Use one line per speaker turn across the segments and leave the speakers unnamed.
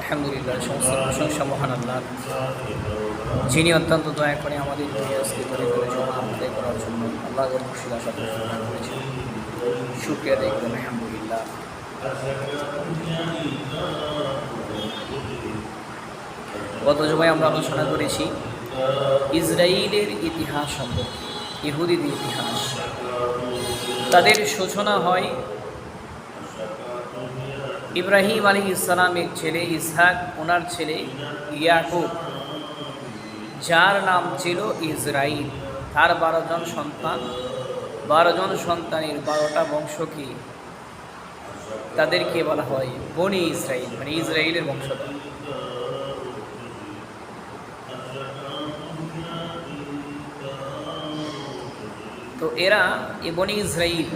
আলহামদুলিল্লাহ, সমস্ত প্রশংসা মহান আল্লাহ যিনি অত্যন্ত দয়া করে আমাদের আজকে করে করে জমা আদায় করার জন্য আল্লাহর মুর্শিদ আশা করেছেন। শুক্রিয়া দেখবেন আলহামদুলিল্লাহ। গত জমায় আমরা আলোচনা করেছি ইসরায়েলের ইতিহাস সম্পর্কে, ইহুদিদের ইতিহাস। তাদের সূচনা হয় ইব্রাহিম আলী ইসলামের ছেলে ইসহাক, ওনার ছেলে ইয়াকুব, যার নাম ছিল ইসরাইল তার বারো জন সন্তান। বারো জন সন্তানের বারোটা বংশকে তাদেরকে বলা হয় বনি ইসরাইল মানে ইসরায়েলের বংশধর। তো এরা এ বনি ইসরাইল।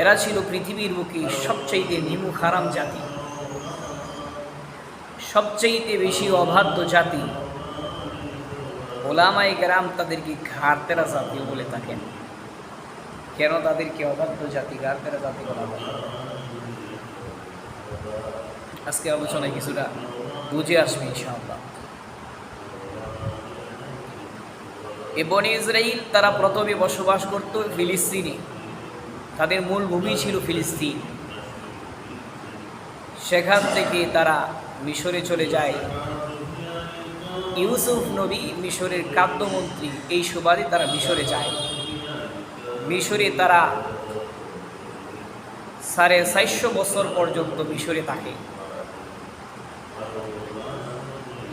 এরা ছিল পৃথিবীর বুকে সবচাইতে নিমু খারাম জাতি। সবচাইতে বেশি অবাধ্য জাতি। ওলামাই গ্রাম তাদেরকে ঘাড়তেরা জাতি বলে থাকেন। কেন তাদেরকে অবাধ্য জাতি ঘাড়তেরা জাতি বলা আজকে আলোচনায় কিছুটা বুঝে আসবে ইনশাআল্লাহ। এ বনি ইসরাইল তারা প্রথমে বসবাস করত ফিলিস্তিনে। তাদের মূল ভূমি ছিল ফিলিস্তিন। সেখান থেকে তারা মিশরে চলে যায়। ইউসুফ নবী মিশরের কাদ্যমন্ত্রী এই সুবাদে তারা মিশরে যায়। মিশরে তারা সাড়ে চারশো বছর পর্যন্ত মিশরে থাকে।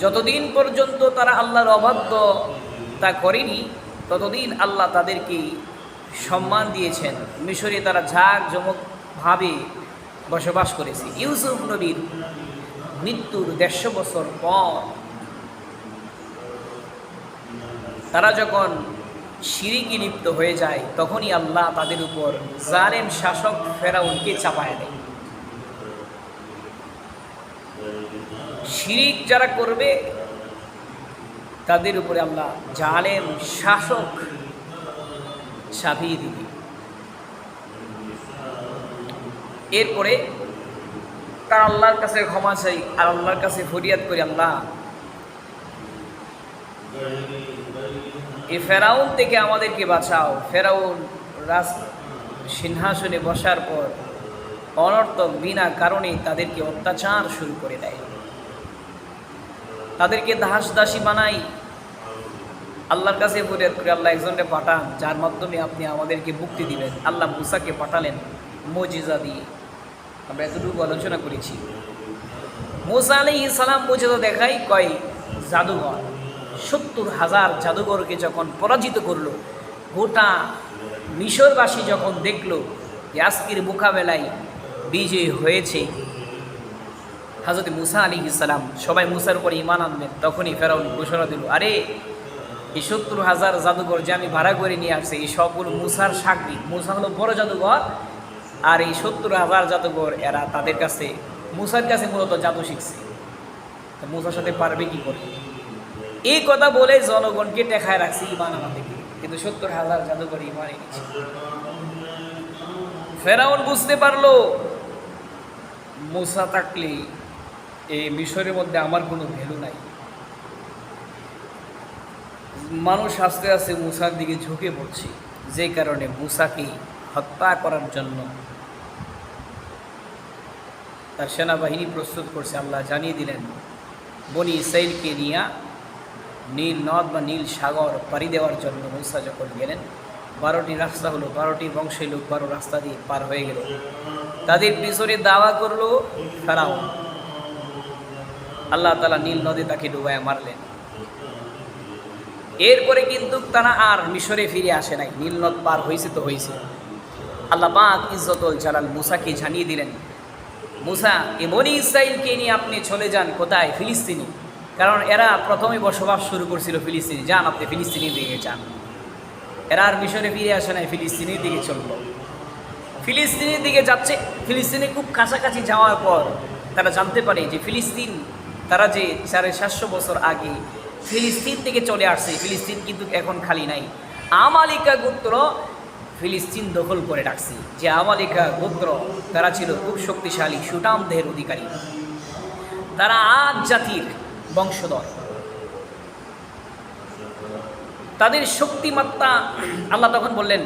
যতদিন পর্যন্ত তারা আল্লাহর অবাধ্য তা করেনি, ততদিন আল্লাহ তাদেরকে সম্মান দিয়েছেন। মিশরে তারা ঝাঁক জমকভাবে বসবাস করেছে। ইউসুফ নবীর মৃত্যুর দেড়শো বছর পর তারা যখন সিরিকি লিপ্ত হয়ে যায়, তখনই আল্লাহ তাদের উপর জালেম শাসক ফেরাউনকে চাপায় দেয়। শিরিক যারা করবে, তাদের উপরে আল্লাহ জালেম শাসক চাপিয়ে দিবে। এরপরে তার আল্লাহর কাছে ক্ষমা চাই, আর আল্লাহর কাছে ফরিয়াদ করি, আল্লাহ। এই ফেরাউন থেকে আমাদেরকে বাঁচাও। ফেরাউন রাজ সিংহাসনে বসার পর অনর্থক বিনা কারণে তাদেরকে অত্যাচার শুরু করে দেয়। তাদেরকে দাস দাসী বানাই আল্লাহর কাছে ফরিয়াদ করে আল্লাহ একজনকে পাঠান, যার মাধ্যমে আপনি আমাদেরকে মুক্তি দিবেন। আল্লাহ মুসাকে পাঠালেন মজিজা দিয়ে। আমরা এতটুকু আলোচনা করেছি। মোসা আলী ইসালাম মজিজা দেখাই কয় জাদুঘর। সত্তর হাজার জাদুঘরকে যখন পরাজিত করল, গোটা মিশরবাসী যখন দেখল যে আজকের মোকাবেলায় বিজয় হয়েছে, হাজরত মুসা আলী ইসালাম সবাই মুসার উপরে ইমান আনবেন তখনই ফেরাউন ঘোষণা দিল, আরে এই সত্তর হাজার জাদুঘর যে আমি ভাড়া করে নিয়ে আসছি, এই সবগুলো মুসার সাকরি মুসা হলো বড় জাদুঘর, আর এই সত্তর হাজার জাদুঘর এরা তাদের কাছে, মুসার কাছে মূলত জাদু শিখছে। তো মুসার সাথে পারবে কি করে? এই কথা বলে জনগণকে টেকায় রাখছে ইমান আমাদেরকে কিন্তু সত্তর হাজার জাদুঘর ইমান এনেছে। ফেরাউন বুঝতে পারল, মুসা থাকলে এই মিশরের মধ্যে আমার কোনো ভ্যালু নাই মানুষ আস্তে আস্তে মুসার দিকে ঝুঁকে পড়ছে। যে কারণে মুসাকে হত্যা করার জন্য তার সেনাবাহিনী প্রস্তুত করছে। আল্লাহ জানিয়ে দিলেন, বনি ইসাইলকে নিয়ে নীল নদ বা নীল সাগর পাড়ি দেওয়ার জন্য মুসা যখন গেলেন, বারোটি রাস্তা হলো, বারোটি বংশের লোক বারো রাস্তা দিয়ে পার হয়ে গেল। তাদের পিছনে দাওয়া করল ফেরাও আল্লাহ তালা নীল নদে তাকে ডুবায় মারলেন। এরপরে কিন্তু তারা আর মিশরে ফিরে আসে নাই। নীল নদ পার হয়েছে তো হয়েছে আল্লাহ পাক ইজ্জতুল জালাল মুসাকে জানিয়ে দিলেন, মুসা, এমনই ইসরায়েলকে নিয়ে আপনি চলে যান কোথায়? ফিলিস্তিনি। কারণ এরা প্রথমে বসবাস শুরু করছিল ফিলিস্তিনি। যান আপনি ফিলিস্তিনির দিকে যান। এরা আর মিশরে ফিরে আসে নাই, ফিলিস্তিনির দিকে চলল। ফিলিস্তিনের দিকে যাচ্ছে, ফিলিস্তিনে খুব কাছাকাছি যাওয়ার পর তারা জানতে পারে যে ফিলিস্তিন, তারা যে সাড়ে সাতশো বছর আগে ফিলিস্তিন থেকে চলে আসছে। ফিলিস্তিন কিন্তু এখন খালি নাই। আমালিকা গোত্র ফিলিস্তিন দখল করে রাখছে। যে আমালিকা গোত্র তারা ছিল খুব শক্তিশালী সুটাম দেহের অধিকারী। তারা আজ জাতির বংশধর। তাদের শক্তিমাত্রা, আল্লাহ তখন বললেন,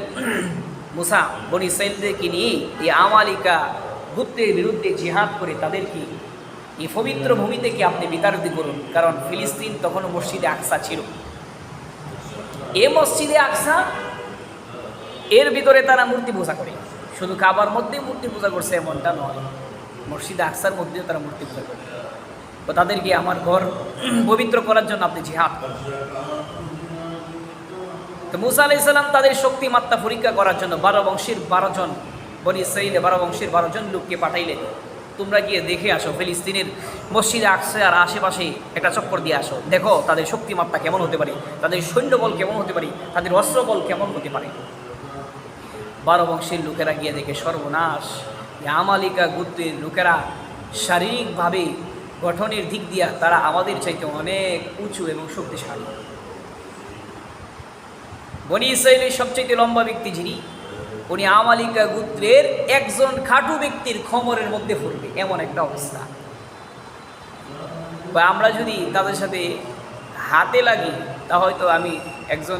মুসা, বনি সাইলদেরকে নিয়ে এই আমালিকা গুত্রের বিরুদ্ধে জিহাদ করে তাদেরকে এই পবিত্র ভূমি থেকে আপনি বিতাড়িত করুন, কারণ ফিলিস্তিন তখনও মসজিদে আকসা ছিল। এ মসজিদে আকসা, এর ভিতরে তারা মূর্তি পূজা করে। শুধু কাবার মধ্যেই মূর্তি পূজা করছে এমনটা নয়, মসজিদে আকসার মধ্যেও তারা মূর্তি পূজা করে। তো তাদেরকে আমার ঘর পবিত্র করার জন্য আপনি জিহাদ করেন। তো মুসা আলাহ ইসলাম তাদের শক্তিমাত্রা পরীক্ষা করার জন্য বারো বংশের বারো জন, বনি ইসরাইলে বারো বংশের বারো জন লোককে পাঠাইলেন। তোমরা গিয়ে দেখে আসো, ফিলিস্তিনের মসজিদে আসছে আর আশেপাশে একটা চক্কর দিয়ে আসো। দেখো তাদের শক্তিমাত্রা কেমন হতে পারে, তাদের সৈন্যবল কেমন হতে পারে, তাদের অস্ত্রবল কেমন হতে পারে। বারো বংশের লোকেরা গিয়ে দেখে সর্বনাশ। আমালিকা গোত্রের লোকেরা শারীরিকভাবে গঠনের দিক দিয়া তারা আমাদের চাইতে অনেক উঁচু এবং শক্তিশালী। বনি ইসরায়েলের সবচেয়ে লম্বা ব্যক্তি যিনি উনি আমালিকা গোত্রের একজন খাটু ব্যক্তির খমরের মধ্যে পড়বে, এমন একটা অবস্থা। বা আমরা যদি তাদের সাথে হাতে লাগি, তা হয়তো আমি একজন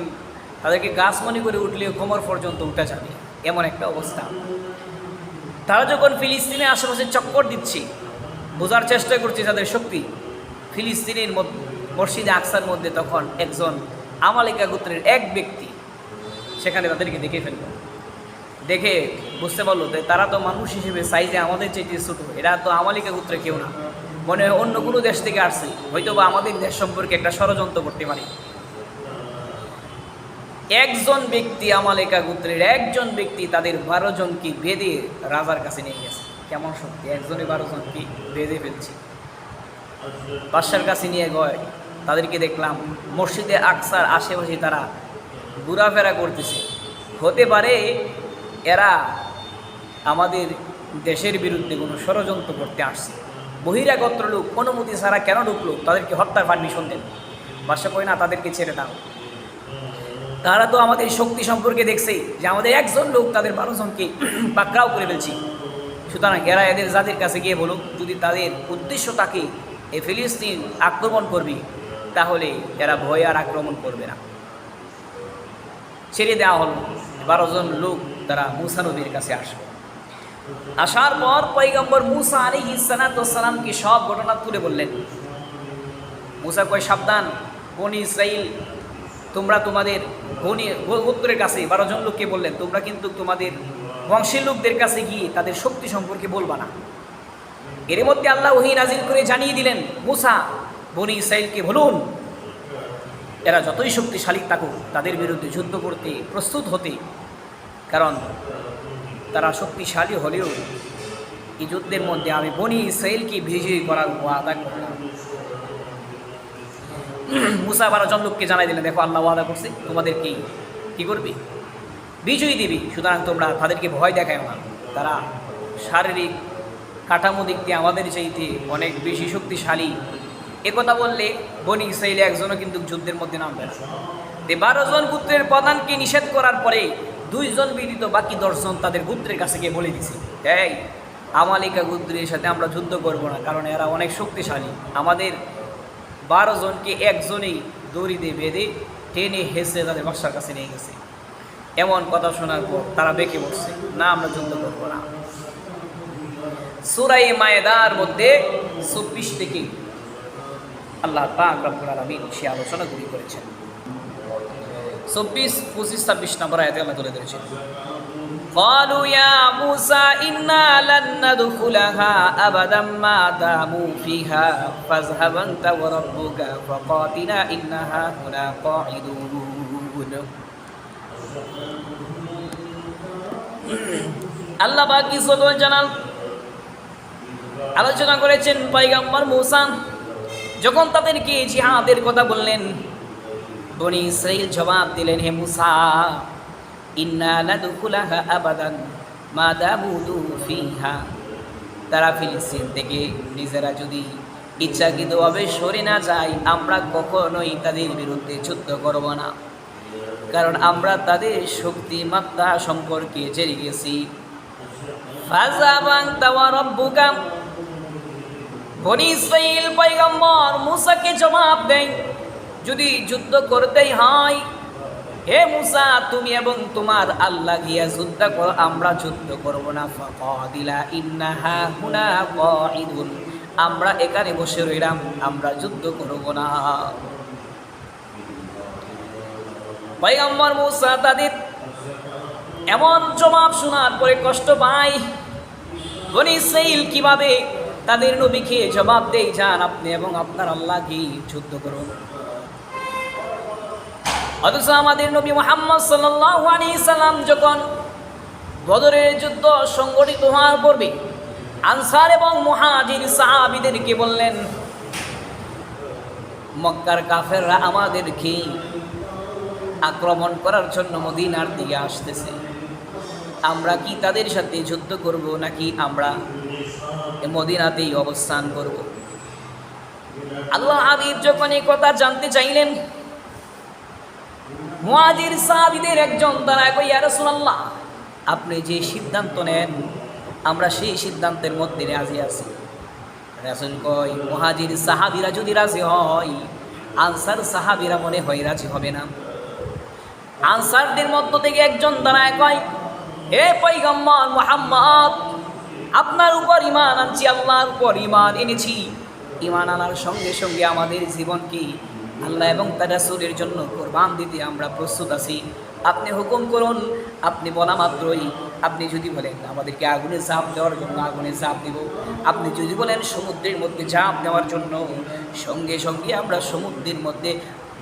তাদেরকে গাছ মনে করে উঠলেও কোমর পর্যন্ত উঠে যাবে, এমন একটা অবস্থা। তারা যখন ফিলিস্তিনের আশেপাশে চক্কর দিচ্ছে, বোঝার চেষ্টা করছে তাদের শক্তি, ফিলিস্তিনের মসজিদে আকসার মধ্যে তখন একজন আমালিকা গোত্রের এক ব্যক্তি, সেখানে তাদেরকে দেখে ফেলল। দেখে বুঝতে পারল যে তারা তো মানুষ হিসেবে সাইজে আমাদের চাইতে ছোটো। এরা তো আমালিকা গোত্রে কেউ না। মনে হয় অন্য কোনো দেশ থেকে আসছে। হয়তো বা আমাদের দেশ সম্পর্কে একটা ষড়যন্ত্র করতে পারে। একজন ব্যক্তি আমালিকা গোত্রের একজন ব্যক্তি তাদের বারো জনকে বেঁধে রাজার কাছে নিয়ে গেছে। কেমন শক্তি? একজনে বারো জনকে বেঁধে ফেলছে। বাদশার কাছে নিয়ে গয়। তাদেরকে দেখলাম মসজিদে আকসার আশেপাশে তারা ঘোরাফেরা করতেছে। হতে পারে এরা আমাদের দেশের বিরুদ্ধে কোনো ষড়যন্ত্র করতে আসছে। বহিরাগত লোক অনুমতি ছাড়া কেন ঢুকলো, তাদেরকে হত্যার পারমিশন দেন। বাদশা কয় না, তাদেরকে ছেড়ে দাও। তারা তো আমাদের শক্তি সম্পর্কে দেখছেই যে আমাদের একজন লোক তাদের বারো জনকে পাকড়াও করে ফেলছি। সুতরাং এরা এদের যাদের কাছে গিয়ে বলুক, যদি তাদের উদ্দেশ্য তাকে এই ফিলিস্তিন আক্রমণ করবে, তাহলে এরা ভয় আর আক্রমণ করবে না। ছেড়ে দেওয়া হলো। বারোজন লোক তারা মুসা নবীর কাছে আসবে। আসার পর পৈগম্বর মুসা আলী ইসালাতামকে সব ঘটনা তুলে বললেন, মুসা কয়, সাবধান, বনি ইসরাইল তোমরা তোমাদের বনি, গোত্রের কাছে বারো জন লোককে বললেন, তোমরা কিন্তু তোমাদের বংশের লোকদের কাছে গিয়ে তাদের শক্তি সম্পর্কে বলবা না। এর মধ্যে আল্লাহ ওহি নাজিল করে জানিয়ে দিলেন, মুসা, বনি ইসরাইলকে বলুন, এরা যতই শক্তিশালী থাকুক, তাদের বিরুদ্ধে যুদ্ধ করতে প্রস্তুত হতে কারণ তারা শক্তিশালী হলেও এই যুদ্ধের মধ্যে আমি বনি ইসরায়েলকে বিজয়ী করার ওয়াদা করলাম। মুসা বারো জন লোককে জানাই দিলেন, দেখো, আল্লাহ ওয়াদা করছে তোমাদেরকে কি করবে? বিজয়ী দিবি, সুতরাং তোমরা তাদেরকে ভয় দেখায় না। তারা শারীরিক কাঠামো দিক দিয়ে আমাদের চাইতে অনেক বেশি শক্তিশালী। একথা বললে বনি ইসরায়েলে একজনও কিন্তু যুদ্ধের মধ্যে নামবে না। বারো জন পুত্রের প্রধানকে নিষেধ করার পরে দুইজন ব্যতীত বাকি দশজন তাদের গুত্রের কাছে গিয়ে বলে দিছে, এই, আমালিকা গুত্রের সাথে আমরা যুদ্ধ করব না, কারণ এরা অনেক শক্তিশালী। আমাদের বারো জনকে একজনেই দড়িতে বেঁধে টেনে হেসে তাদের বাসার কাছে নিয়ে গেছে। এমন কথা শোনার পর তারা বেঁকে বসছে, না, আমরা যুদ্ধ করব না। সুরাই মায়েদার মধ্যে চব্বিশ থেকে আল্লাহ পাক রব্বুল আলমিন সে আলোচনা আলোচনাগুলি করেছেন। চব্বিশ পঁচিশ ছাব্বিশ নম্বর আয়াতে আল্লাহ তুলে ধরেছেন قالوا يا موسى إنا لن ندخلها أبدا ما داموا فيها فاذهب أنت وربك فقاتلا إنها هنا قاعدون আল্লাহ বাকি সদর জানাল আলোচনা করেছেন পয়গাম্বর মৌসা যখন তাদেরকে জিহাদের কথা বললেন বনি ইসরাইল জবাব দিলেন, হে মুসা, ইন্না লাদখুলাহা আবাদান, মা ফিহা। তারা ফিলিস্তিন থেকে নিজেরা যদি ইচ্ছাকৃতভাবে সরে না যায়, আমরা কখনোই তাদের বিরুদ্ধে যুদ্ধ করব না। কারণ আমরা তাদের শক্তিমাত্রা সম্পর্কে জেনে গেছি। পয়গম্বর মুসাকে জবাব দেয় যদি যুদ্ধ করতেই হয়, হে মুসা, তুমি এবং তোমার আল্লাহ গিয়া যুদ্ধ করো, আমরা যুদ্ধ করব না। ফাকাদিলা ইন্নাহা হুনা কাঈদুন। আমরা এখানে বসে রইলাম, আমরা যুদ্ধ করব না। পয়গম্বর মুসা তাদের এমন জবাব শোনার পরে কষ্ট পায়। বনি ইসরাইল কীভাবে তাদের নবীকে জবাব দেই যান আপনি এবং আপনার আল্লাহ কি যুদ্ধ করুন। অথচ আমাদের নবী মোহাম্মদ সাল্লাল্লাহু আলাইহি সাল্লাম যখন বদরের যুদ্ধ সংগঠিত হওয়ার পূর্বে আনসার এবং মুহাজির সাহাবীদেরকে বললেন, মক্কার কাফেররা আমাদেরকে আক্রমণ করার জন্য মদিনার দিকে আসতেছে। আমরা কি তাদের সাথে যুদ্ধ করব নাকি আমরা মদিনাতেই অবস্থান করব? আল্লাহ হাবিব যখন এই কথা জানতে চাইলেন মুয়াজির সাহাবীদের একজন তারা কই রাসূলুল্লাহ, আপনি যে সিদ্ধান্ত নেন, আমরা সেই সিদ্ধান্তের মধ্যে রাজি আছি। রাসূল কয়, মুহাজির সাহাবীরা যদি রাজি হয়, আনসার সাহাবীরা মনে হয় রাজি হবে না। আনসারদের মধ্য থেকে একজন দাঁড়ায় কয়, হে পৈগম্বর মোহাম্মদ, আপনার উপর ইমান আনছি, আল্লাহর উপর ইমান এনেছি। ইমান আনার সঙ্গে সঙ্গে আমাদের জীবনকে আল্লাহ এবং তার জন্য কোরবান দিতে আমরা প্রস্তুত আছি। আপনি হুকুম করুন, আপনি বলা মাত্রই আপনি যদি বলেন, আমাদেরকে আগুনে চাপ দেওয়ার জন্য আগুনে চাপ দিব। আপনি যদি বলেন, সমুদ্রের মধ্যে ঝাঁপ দেওয়ার জন্য সঙ্গে সঙ্গে আমরা সমুদ্রের মধ্যে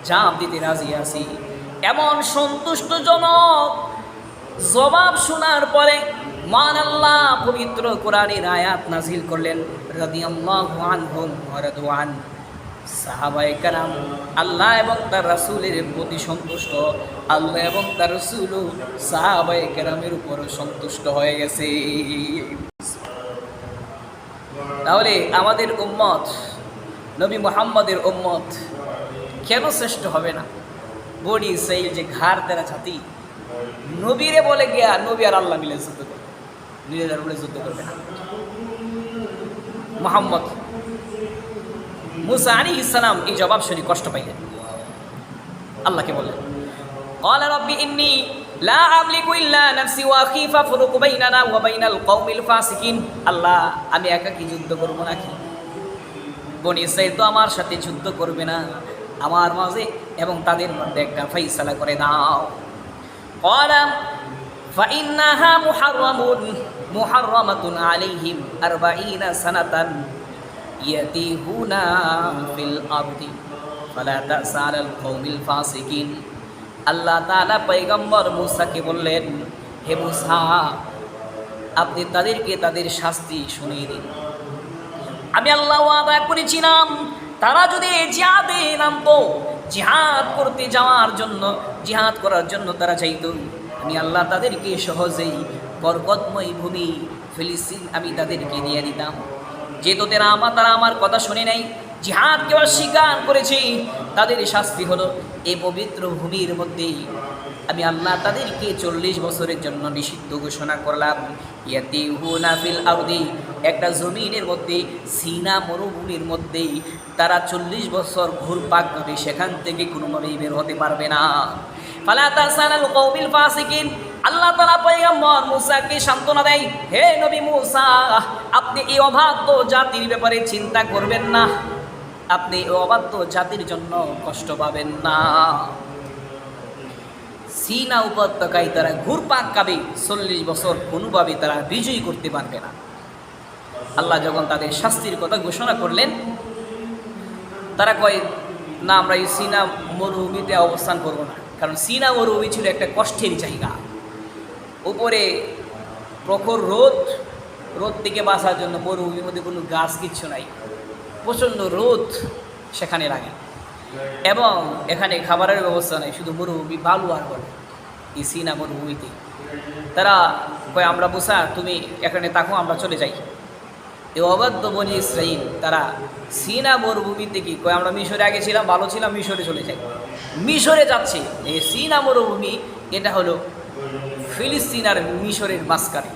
ঝাঁপ দিতে রাজি আছি। এমন সন্তুষ্টজনক জবাব শোনার পরে মান আল্লাহ পবিত্র কোরআনের আয়াত নাজিল করলেন, রাদিয়াল্লাহু আনহুম ওয়া সাহাবায়ে কারাম আল্লাহ এবং তার রাসূলের প্রতি সন্তুষ্ট। আল্লাহ এবং তার রাসূলও সাহাবায়ে কেরামের উপর সন্তুষ্ট হয়ে গেছে। তাহলে আমাদের উম্মত, নবী মুহাম্মদের উম্মত কেন শ্রেষ্ঠ হবে না? বডি সেই যে ঘাড় তেরা ছাতি, নবীরে বলে গিয়া নবী আর আল্লাহ মিলে যুদ্ধ করবে। নিজেদের বলে যুদ্ধ করবে না। মোহাম্মদ মুসা আলী ইসলাম এই জবাব শুনি কষ্ট পাইলেন আল্লাহকে বললেন قال رب إني لا أملك إلا نفسي وأخي فافرق بيننا وبين القوم الفاسقين আল্লাহ আমি একা কি যুদ্ধ করব নাকি বনি ইসরাইল তো আমার সাথে যুদ্ধ করবে না আমার মাঝে এবং তাদের মধ্যে একটা ফাইসালা করে দাও قال فإنها محرم محرمة عليهم أربعين سنة আল্লাহ তাআলা মুসাকে বললেন, হে মুসা, আপনি তাদেরকে তাদের শাস্তি শুনিয়ে দিন। আমি আল্লাহ আদায় করেছিলাম, তারা যদি জিহাদে নামতো, জিহাদ করতে যাওয়ার জন্য, জিহাদ করার জন্য তারা চাইত। আমি আল্লাহ তাদেরকে সহজেই বরকতময় ভূমি ফিলিস্তিন আমি তাদেরকে দিয়ে দিতাম। যেহেতু তারা আমার তারা আমার কথা শুনে নাই। জিহাদকে অস্বীকার করেছে। তাদের শাস্তি হলো এই পবিত্র ভূমির মধ্যেই আমি আল্লাহ তাদেরকে চল্লিশ বছরের জন্য নিষিদ্ধ ঘোষণা করলাম। ইয়াতি হুনাফিল আউদি একটা জমিনের মধ্যে, সিনা মরুভূমির মধ্যেই তারা চল্লিশ বছর ঘুরপাক করে সেখান থেকে কোনোভাবেই বের হতে পারবে না। ফালা তাসানাল কওমিল ফাসিকিন আল্লাহ তালা তাআলা পয়গম্বর মুসাকে সান্ত্বনা দেয়, হে নবী মুসা, আপনি এই অবাধ্য জাতির ব্যাপারে চিন্তা করবেন না। আপনি এই অবাধ্য জাতির জন্য কষ্ট পাবেন না। সিনা উপত্যকায় তারা ঘুরপাক কাবে চল্লিশ বছর কোনোভাবে তারা বিজয়ী করতে পারবে না। আল্লাহ যখন তাদের শাস্তির কথা ঘোষণা করলেন, তারা কয়, না, আমরা এই সিনা মরুভূমিতে অবস্থান করব না। কারণ সিনা মরুভূমি ছিল একটা কষ্টের জায়গা। উপরে প্রখর রোদ রোদ থেকে বাঁচার জন্য মরুভূমির মধ্যে কোনো গাছ কিচ্ছু নাই। প্রচণ্ড রোদ সেখানে লাগে। এবং এখানে খাবারের ব্যবস্থা নেই, শুধু মরুভূমি বালু আর বলে এই সিনা মরুভূমিতে তারা কয়, আমরা বসা, তুমি এখানে তাকো আমরা চলে যাই। এ অবাধ্য বনি ইসরাইল তারা সিনা মরুভূমি থেকে কয়, আমরা মিশরে আগে ছিলাম, ভালো ছিলাম, মিশরে চলে যাই। মিশরে যাচ্ছে। এই সিনা মরুভূমি, এটা হলো ফিলিস্তিন আর মিশরের মাঝখানে।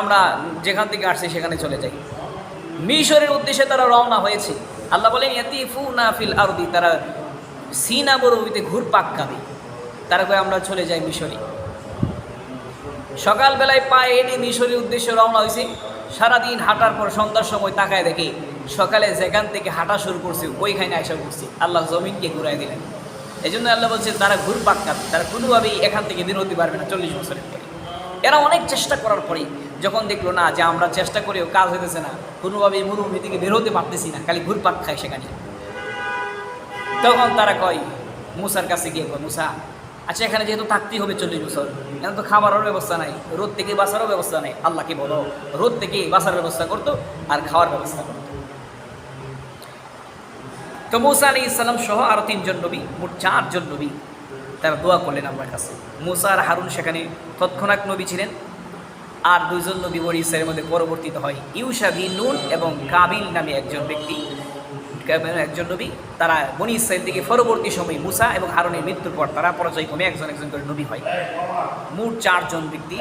আমরা যেখান থেকে আসছি সেখানে চলে যাই। মিশরের উদ্দেশ্যে তারা রওনা হয়েছে। আল্লাহ বলেন ইয়াতিফু না ফিল আরদি তারা সিনা মরুভূমিতে ঘুরপাক খাবে। তারা কয়, আমরা চলে যাই মিশরে। সকালবেলায় পায়ে এনে মিশরের উদ্দেশ্যে রওনা হয়েছে। সারাদিন হাঁটার পর সন্ধ্যার সময় তাকায় দেখে সকালে যেখান থেকে হাঁটা শুরু করছে, ওইখানে আসা করছে আল্লাহ জমিনকে ঘুরাই দিলেন। এই জন্য আল্লাহ বলছে তারা ঘুরপাক খাবে, তারা কোনোভাবেই এখান থেকে বের হতে পারবে না চল্লিশ বছরের পরে। এরা অনেক চেষ্টা করার পরে যখন দেখল, না, যে আমরা চেষ্টা করেও কাজ হইতেছে না, কোনোভাবেই মরুভূমি থেকে বের হতে পারতেছি না, খালি ঘুরপাক খায় সেখানে। তখন তারা কয়, মুসার কাছে গিয়ে কয়, মুসা আচ্ছা এখানে যেহেতু থাকতেই হবে চল্লিশ বছর, এখানে তো খাবারের ব্যবস্থা নাই, রোদ থেকে বাঁচারও ব্যবস্থা নেই, আল্লাহকে বলো, রোদ থেকে বাঁচার ব্যবস্থা করতো আর খাওয়ার ব্যবস্থা করতো। তো মুসা আলী ইসলাম সহ আরও তিনজন নবী, মোট চারজন নবী তারা দোয়া করলেন আমার কাছে। মুসা আর হারুন সেখানে তৎক্ষণাৎ নবী ছিলেন আর দুইজন নবী বড়ি ইসরায়েলের মধ্যে পরবর্তীত হয়। ইউসা বি নুন এবং কাবিল নামে একজন ব্যক্তি একজন নবী, তারা বনি ইসরায়েল থেকে পরবর্তী সময় মুসা এবং হারুনের মৃত্যুর পর তারা পরাজয় কমে একজন একজন করে নবী হয়। মোট চারজন ব্যক্তি।